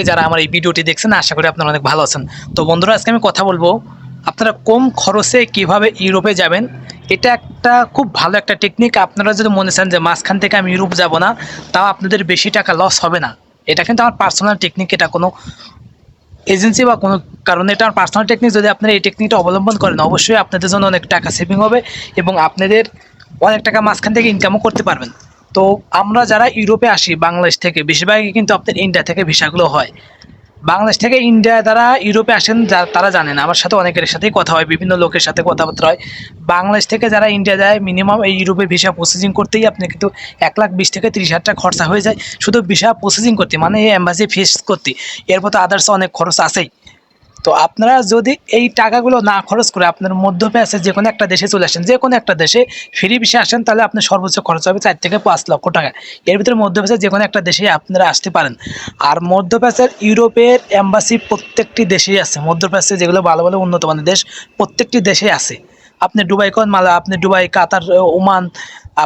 থেকে যারা আমার এই ভিডিওটি দেখছেন, আশা করি আপনারা অনেক ভালো আছেন। তো বন্ধুরা, আজকে আমি কথা বলব, আপনারা কম খরচে কীভাবে ইউরোপে যাবেন? এটা একটা খুব ভালো একটা টেকনিক আপনারা যদি মনে চান যে মাঝখান থেকে আমি ইউরোপ যাব না, তাও আপনাদের বেশি টাকা লস হবে না। এটা কিন্তু আমার পার্সোনাল টেকনিক এটা কোনো এজেন্সি বা কোনো কারণে এটা আমার পার্সোনাল টেকনিক যদি আপনারা এই টেকনিকটা অবলম্বন করেন, অবশ্যই আপনাদের জন্য অনেক টাকা সেভিং হবে এবং আপনাদের অনেক টাকা মাঝখান থেকে ইনকামও করতে পারবেন। তো আমরা যারা ইউরোপে আসি, বাংলাদেশ থেকে, বেশিরভাগই কিন্তু আপনার ইন্ডিয়া থেকে ভিসাগুলো হয়। বাংলাদেশ থেকে ইন্ডিয়া যারা ইউরোপে আসেন তারা জানেন, আমার সাথে অনেকের সাথেই কথা হয়, বিভিন্ন লোকের সাথে কথাবার্তা হয়। বাংলাদেশ থেকে যারা ইন্ডিয়া যায় মিনিমাম এই ইউরোপে ভিসা প্রসেসিং করতেই আপনি কিন্তু এক লাখ বিশ থেকে তিরিশ হাজার টাকা খরচা হয়ে যায়। শুধু ভিসা প্রসেসিং করতে মানে এই অ্যাম্বাসি ফিস করতে। এরপর তো আদার্স অনেক খরচ আছেই। তো আপনারা যদি এই টাকাগুলো না খরচ করে আপনার মধ্যপ্রাচ্যে যে কোনো একটা দেশে চলে আসেন, যে কোনো একটা দেশে ফ্রি ভিসা আসেন, তাহলে আপনার সর্বোচ্চ খরচ হবে চার থেকে পাঁচ লক্ষ টাকা। এর ভিতরে মধ্যপ্রাচ্যের যে কোনো একটা দেশে আপনারা আসতে পারেন। আর মধ্য মধ্যপ্রাচ্যের ইউরোপের এম্বাসি প্রত্যেকটি দেশেই আছে। মধ্যপ্রাচ্যে যেগুলো ভালো ভালো উন্নত মানের দেশ, প্রত্যেকটি দেশেই আছে। আপনি দুবাই কোন মালা আপনি দুবাই, কাতার, ওমান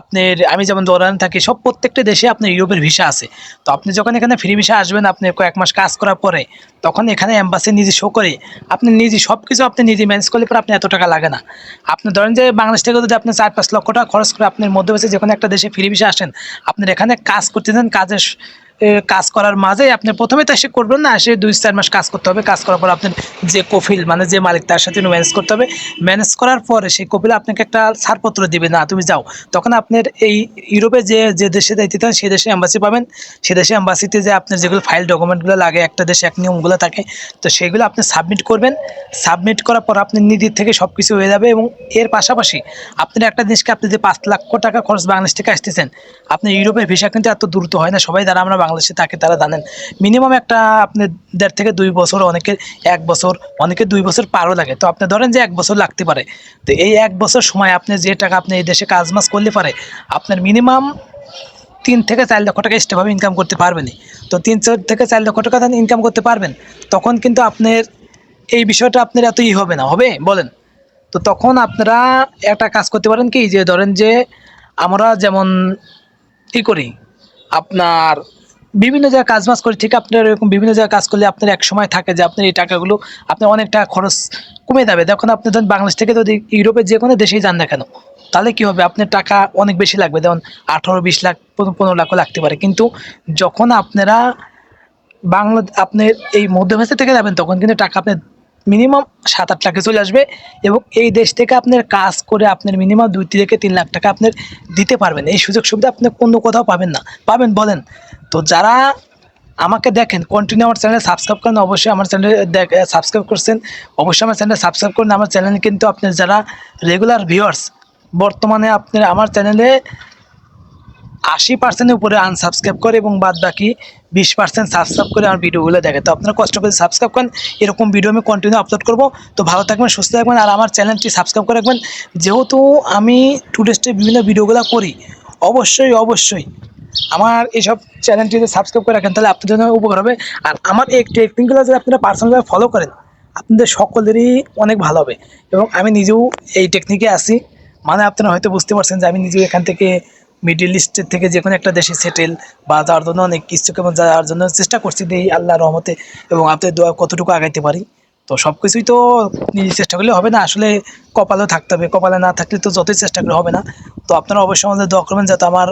আপনার, আমি যেমন দৌড়ান থাকি, সব প্রত্যেকটা দেশে আপনার ইউরোপের ভিসা আছে। তো আপনি যখন এখানে ফ্রি ভিসা আসবেন, আপনি কয়েক মাস কাজ করার পরে, তখন এখানে অ্যাম্বাসি নিজে শো করে, আপনি নিজে সব কিছু আপনি নিজে ম্যানেজ করলে পরে আপনি এত টাকা লাগে না। আপনি ধরেন যে বাংলাদেশ থেকে যদি আপনি চার পাঁচ লক্ষ টাকা খরচ করে আপনার মধ্যপ্রাচ্যে যে কোনো একটা দেশে ফ্রি ভিসা আসেন, আপনার এখানে কাজ করতে দেন, কাজের কাজ করার মাঝে আপনি প্রথমে তো এসে করবেন না, এসে দুই চার মাস কাজ করতে হবে। কাজ করার পর আপনার যে কফিল মানে যে মালিক, তার সাথে ম্যানেজ করতে হবে। ম্যানেজ করার পরে সেই কপিল আপনাকে একটা ছাড়পত্র দিবে, না, তুমি যাও। তখন আপনার এই ইউরোপে যে যে দেশে দায়িত্ব থাকেন, সেই দেশে অ্যাম্বাসি পাবেন। সেই দেশে অ্যাম্বাসিতে যে আপনার যেগুলো ফাইল ডকুমেন্টগুলো লাগে, একটা দেশে, এক নিয়মগুলো থাকে, তো সেগুলো আপনি সাবমিট করবেন। সাবমিট করার পর আপনি নিজের থেকে সব কিছু হয়ে যাবে এবং এর পাশাপাশি আপনার একটা দেশকে আপনি যে পাঁচ লক্ষ টাকা খরচ বাংলাদেশ থেকে আসতেছেন আপনি ইউরোপের ভিসা কিন্তু এত দ্রুত হয় না। সবাই দ্বারা আমরা বাংলাদেশে থাকে তারা জানেন। মিনিমাম একটা আপনার দেড় থেকে দুই বছর অনেকের এক বছর, অনেকে দুই বছর পারও লাগে। তো আপনি ধরেন যে এক বছর লাগতে পারে। তো এই এক বছর সময় আপনি যে টাকা আপনি এই দেশে কাজ মাস করলে পারে, আপনার মিনিমাম তিন থেকে চার লক্ষ টাকা এক্সট্রাভাবে ইনকাম করতে পারবেনই। তো তিন থেকে চার লক্ষ টাকা ইনকাম করতে পারবেন। তখন কিন্তু আপনার এই বিষয়টা আপনার এত ই হবে না। হবে? বলেন। তো তখন আপনারা একটা কাজ করতে পারেন কি? যে ধরেন যে আমরা যেমন ই করি, আপনার বিভিন্ন জায়গায় কাজ বাজ করে ঠিক আপনার এরকম বিভিন্ন জায়গায় কাজ করলে আপনার এক সময় থাকে যে আপনার এই টাকাগুলো আপনার অনেক টাকা খরচ কমে যাবে। দেখুন, আপনি ধরুন বাংলাদেশ থেকে যদি ইউরোপের যে কোনো দেশেই যান না কেন, তাহলে কী হবে? আপনার টাকা অনেক বেশি লাগবে। যেমন আঠারো, বিশ লাখ পনেরো লাখও লাগতে পারে। কিন্তু যখন আপনারা বাংলা আপনার এই মধ্যভাষা থেকে যাবেন, তখন কিন্তু টাকা আপনার মিনিমাম সাত আট লাখে চলে আসবে এবং এই দেশ থেকে আপনার কাজ করে আপনার মিনিমাম দুই থেকে তিন লাখ টাকা আপনার দিতে পারবেন। এই সুযোগ সুবিধা আপনি কোনো কোথাও পাবেন না। পাবেন, বলেন। তো যারা আমাকে দেখেন কন্টিনিউ আমার চ্যানেলে সাবস্ক্রাইব করেন, অবশ্যই আমার চ্যানেলে সাবস্ক্রাইব করছেন। অবশ্যই আমার চ্যানেলে সাবস্ক্রাইব করেন। আমার চ্যানেলে কিন্তু আপনার যারা রেগুলার ভিউয়ার্স বর্তমানে আপনার, আমার চ্যানেলে আশি পার্সেন্টের উপরে আনসাবস্ক্রাইব করে এবং বাদ বাকি বিশ পার্সেন্ট সাবস্ক্রাইব করে আমার ভিডিওগুলো দেখে। তো আপনারা কষ্ট করে সাবস্ক্রাইব করেন, এরকম ভিডিও আমি কন্টিনিউ আপলোড করব। তো ভালো থাকবেন, সুস্থ থাকবেন আর আমার চ্যানেলটি সাবস্ক্রাইব করে রাখবেন। যেহেতু আমি টুডেস্টে বিভিন্ন ভিডিওগুলো করি, অবশ্যই অবশ্যই আমার এইসব চ্যানেলটি যদি সাবস্ক্রাইব করে রাখেন, তাহলে আপনাদের জন্য উপকার হবে। আর আমার এই টেকনিকগুলো যদি আপনারা পার্সোনালভাবে ফলো করেন, আপনাদের সকলেরই অনেক ভালো হবে। এবং আমি নিজেও এই টেকনিকে আসি মানে আপনারা হয়তো বুঝতে পারছেন যে আমি নিজেও এখান থেকে মিডিল ইস্টের থেকে যে কোনো একটা দেশে সেটেল বা যাওয়ার জন্য অনেক কিছু কেমন যাওয়ার জন্য চেষ্টা করছি এই আল্লাহ রহমতে এবং আপনাদের দোয়া কতটুকু আগাইতে পারি। তো সব কিছুই তো নিজে চেষ্টা করলে হবে না, আসলে কপালেও থাকতে হবে, কপালে না থাকলে তো যতই চেষ্টা করলে হবে না। তো আপনারা অবশ্যই আমাদের দোয়া করবেন যাতে আমার